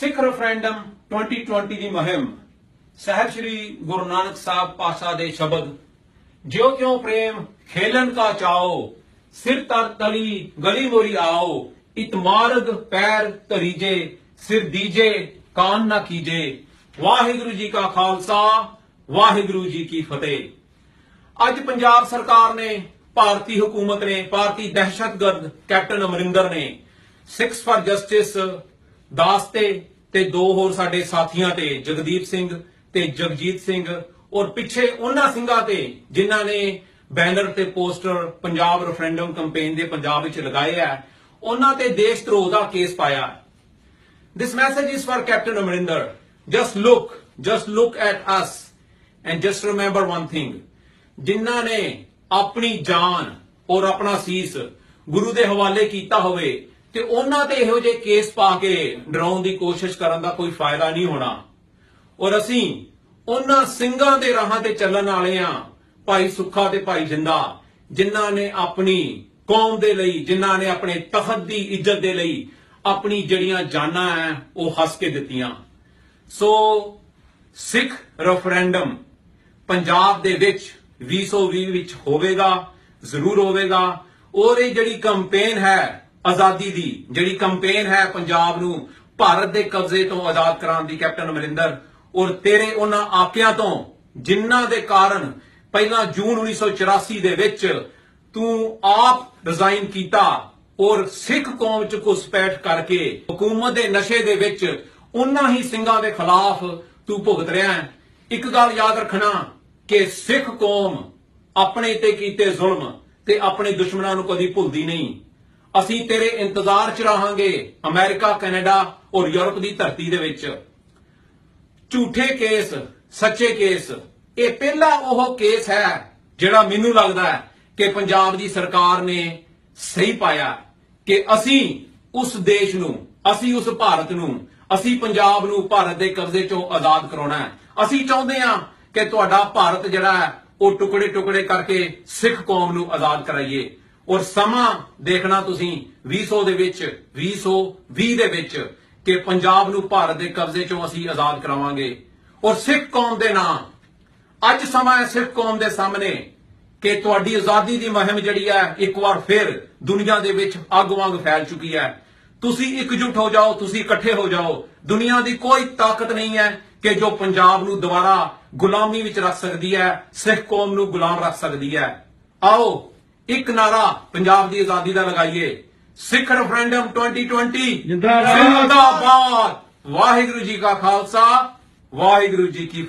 ਸਿੱਖ referendum 2020 ਦੀ ਮੁਹਿੰਮ, ਸਾਹਿਬ ਸ੍ਰੀ ਗੁਰੂ ਨਾਨਕ ਸਾਹਿਬ ਪਾਸ਼ਾ ਦੇ ਸ਼ਬਦ, ਜਿਉ ਕਿਉ ਪ੍ਰੇਮ ਖੇਲਨ ਕਾ ਚਾਓ ਸਿਰ ਤਰ ਤਲੀ ਗਲੀ ਮੋਰੀ ਆਓ ਇਤਮਾਰਗ ਪੈਰ ਧਰੀਜੇ, ਸਿਰ ਦੀਜੇ, ਕਾਨ ਨਾ ਕੀਜੇ। ਵਾਹਿਗੁਰੂ ਜੀ ਕਾ ਖਾਲਸਾ, ਵਾਹਿਗੁਰੂ ਜੀ ਕੀ ਫਤਿਹ। ਅੱਜ ਪੰਜਾਬ ਸਰਕਾਰ ਨੇ, ਭਾਰਤੀ ਹਕੂਮਤ ਨੇ, ਭਾਰਤੀ ਦਹਿਸ਼ਤਗਰਦ ਕੈਪਟਨ ਅਮਰਿੰਦਰ ਨੇ ਸਿਕਸ ਫਾਰ ਜਸਟਿਸ ਦਾਸ ਤੇ ਤੇ ਦੋ ਹੋਰ ਸਾਡੇ ਸਾਥੀਆਂ ਤੇ ਜਗਦੀਪ ਸਿੰਘ ਤੇ ਜਗਜੀਤ ਸਿੰਘ ਔਰ ਪਿੱਛੇ ਉਹਨਾਂ ਸਿੰਘਾਂ ਤੇ ਜਿਨ੍ਹਾਂ ਨੇ ਬੈਨਰ ਤੇ ਪੋਸਟਰ ਪੰਜਾਬ ਰੈਫਰੈਂਡਮ ਕੈਂਪੇਨ ਦੇ ਪੰਜਾਬ ਵਿੱਚ ਲਗਾਏ ਆ ਉਹਨਾਂ ਤੇ ਦੇਸ਼ ਧਰੋਹ ਦਾ ਕੇਸ ਪਾਇਆ this message is for Captain Amarinder. Just look, just look at us and just remember one thing. ਜਿਨ੍ਹਾਂ ਨੇ ਆਪਣੀ ਜਾਨ ਔਰ ਆਪਣਾ ਸੀਸ ਗੁਰੂ ਦੇ ਹਵਾਲੇ ਕੀਤਾ ਹੋਵੇ ਤੇ ਉਹਨਾਂ ਤੇ ਇਹੋ ਜਿਹੇ ਕੇਸ ਪਾ ਕੇ ਡਰਾਉਣ ਦੀ ਕੋਸ਼ਿਸ਼ ਕਰਨ ਦਾ ਕੋਈ ਫਾਇਦਾ ਨਹੀਂ ਹੋਣਾ। ਔਰ ਅਸੀਂ ਉਹਨਾਂ ਸਿੰਘਾਂ ਦੇ ਰਾਹਾਂ ਤੇ ਚੱਲਣ ਵਾਲੇ ਆ ਭਾਈ ਸੁੱਖਾ ਤੇ ਭਾਈ ਜਿੰਦਾ, ਜਿਨ੍ਹਾਂ ਨੇ ਆਪਣੀ ਕੌਮ ਦੇ ਲਈ, ਜਿਨ੍ਹਾਂ ਨੇ ਆਪਣੇ ਤਖਤ ਦੀ ਇੱਜ਼ਤ ਦੇ ਲਈ ਆਪਣੀ ਜਿਹੜੀਆਂ ਜਾਨਾਂ ਐ, ਉਹ ਹੱਸ ਕੇ ਦਿੱਤੀਆਂ। ਸੋ ਸਿੱਖ ਰੈਫਰੈਂਡਮ ਪੰਜਾਬ ਦੇ ਵਿੱਚ 2020 ਵਿੱਚ ਹੋਵੇਗਾ, ਜ਼ਰੂਰ ਹੋਵੇਗਾ। ਔਰ ਇਹ ਜਿਹੜੀ ਕੈਂਪੇਨ ਹੈ ਆਜ਼ਾਦੀ ਦੀ ਜਿਹੜੀ ਕੈਂਪੇਨ ਹੈ ਪੰਜਾਬ ਨੂੰ ਭਾਰਤ ਦੇ ਕਬਜ਼ੇ ਤੋਂ ਆਜ਼ਾਦ ਕਰਾਉਣ ਦੀ, ਕੈਪਟਨ ਅਮਰਿੰਦਰ ਔਰ ਤੇਰੇ ਉਹਨਾਂ ਆਕਿਆਂ ਤੋਂ ਜਿਨ੍ਹਾਂ ਦੇ ਕਾਰਨ ਪਹਿਲਾਂ ਜੂਨ 1984 ਦੇ ਵਿੱਚ ਤੂੰ ਆਪ ਰਿਜ਼ਾਈਨ ਕੀਤਾ ਔਰ ਸਿੱਖ ਕੌਮ ਚ ਘੁਸਪੈਠ ਕਰਕੇ ਹਕੂਮਤ ਦੇ ਨਸ਼ੇ ਦੇ ਵਿੱਚ ਉਹਨਾਂ ਹੀ ਸਿੰਘਾਂ ਦੇ ਖਿਲਾਫ ਤੂੰ ਭੁਗਤ ਰਿਹਾ ਹੈ। ਇੱਕ ਗੱਲ ਯਾਦ ਰੱਖਣਾ ਕਿ ਸਿੱਖ ਕੌਮ ਆਪਣੇ ਤੇ ਕੀਤੇ ਜ਼ੁਲਮ ਤੇ ਆਪਣੇ ਦੁਸ਼ਮਣਾਂ ਨੂੰ ਕਦੀ ਭੁੱਲਦੀ ਨਹੀਂ। ਅਸੀਂ ਤੇਰੇ ਇੰਤਜ਼ਾਰ 'ਚ ਰਹਾਂਗੇ, ਅਮਰੀਕਾ, ਕੈਨੇਡਾ ਔਰ ਯੂਰਪ ਦੀ ਧਰਤੀ ਦੇ ਵਿੱਚ। ਝੂਠੇ ਕੇਸ, ਸੱਚੇ ਕੇਸ, ਇਹ ਪਹਿਲਾ ਉਹ ਕੇਸ ਹੈ ਜਿਹੜਾ ਮੈਨੂੰ ਲੱਗਦਾ ਹੈ ਕਿ ਪੰਜਾਬ ਦੀ ਸਰਕਾਰ ਨੇ ਸਹੀ ਪਾਇਆ ਕਿ ਅਸੀਂ ਉਸ ਦੇਸ਼ ਨੂੰ, ਅਸੀਂ ਉਸ ਭਾਰਤ ਨੂੰ, ਅਸੀਂ ਪੰਜਾਬ ਨੂੰ ਭਾਰਤ ਦੇ ਕਬਜ਼ੇ ਚੋਂ ਆਜ਼ਾਦ ਕਰਾਉਣਾ ਹੈ। ਅਸੀਂ ਚਾਹੁੰਦੇ ਹਾਂ ਕਿ ਤੁਹਾਡਾ ਭਾਰਤ ਜਿਹੜਾ ਹੈ, ਉਹ ਟੁਕੜੇ ਟੁਕੜੇ ਕਰਕੇ ਸਿੱਖ ਕੌਮ ਨੂੰ ਆਜ਼ਾਦ ਕਰਾਈਏ। ਔਰ ਸਮਾਂ ਦੇਖਣਾ ਤੁਸੀਂ 2000 ਦੇ ਵਿੱਚ 2020 ਦੇ ਵਿੱਚ ਕਿ ਪੰਜਾਬ ਨੂੰ ਭਾਰਤ ਦੇ ਕਬਜ਼ੇ ਚੋਂ ਅਸੀਂ ਆਜ਼ਾਦ ਕਰਾਵਾਂਗੇ। ਔਰ ਸਿੱਖ ਕੌਮ ਦੇ ਨਾਂ, ਅੱਜ ਸਮਾਂ ਹੈ ਸਿੱਖ ਕੌਮ ਦੇ ਸਾਹਮਣੇ ਕਿ ਤੁਹਾਡੀ ਆਜ਼ਾਦੀ ਦੀ ਮੁਹਿੰਮ ਜਿਹੜੀ ਹੈ, ਇੱਕ ਵਾਰ ਫਿਰ ਦੁਨੀਆ ਦੇ ਵਿੱਚ ਅੱਗ ਵਾਂਗ ਫੈਲ ਚੁੱਕੀ ਹੈ। ਤੁਸੀਂ ਇਕਜੁੱਟ ਹੋ ਜਾਓ, ਤੁਸੀਂ ਇਕੱਠੇ ਹੋ ਜਾਓ। ਦੁਨੀਆ ਦੀ ਕੋਈ ਤਾਕਤ ਨਹੀਂ ਹੈ ਕਿ ਜੋ ਪੰਜਾਬ ਨੂੰ ਦੁਬਾਰਾ ਗੁਲਾਮੀ ਵਿੱਚ ਰੱਖ ਸਕਦੀ ਹੈ, ਸਿੱਖ ਕੌਮ ਨੂੰ ਗੁਲਾਮ ਰੱਖ ਸਕਦੀ ਹੈ। ਆਓ ਇੱਕ ਨਾਰਾ ਪੰਜਾਬ ਦੀ ਆਜ਼ਾਦੀ ਦਾ ਲਗਾਈਏ। ਸਿੱਖ ਰੈਫਰੈਂਡਮ 2020 ਜਿੰਦਾਬਾਦ। ਵਾਹਿਗੁਰੂ ਜੀ ਕਾ ਖਾਲਸਾ ਵਾਹਿਗੁਰੂ ਜੀ ਕੀ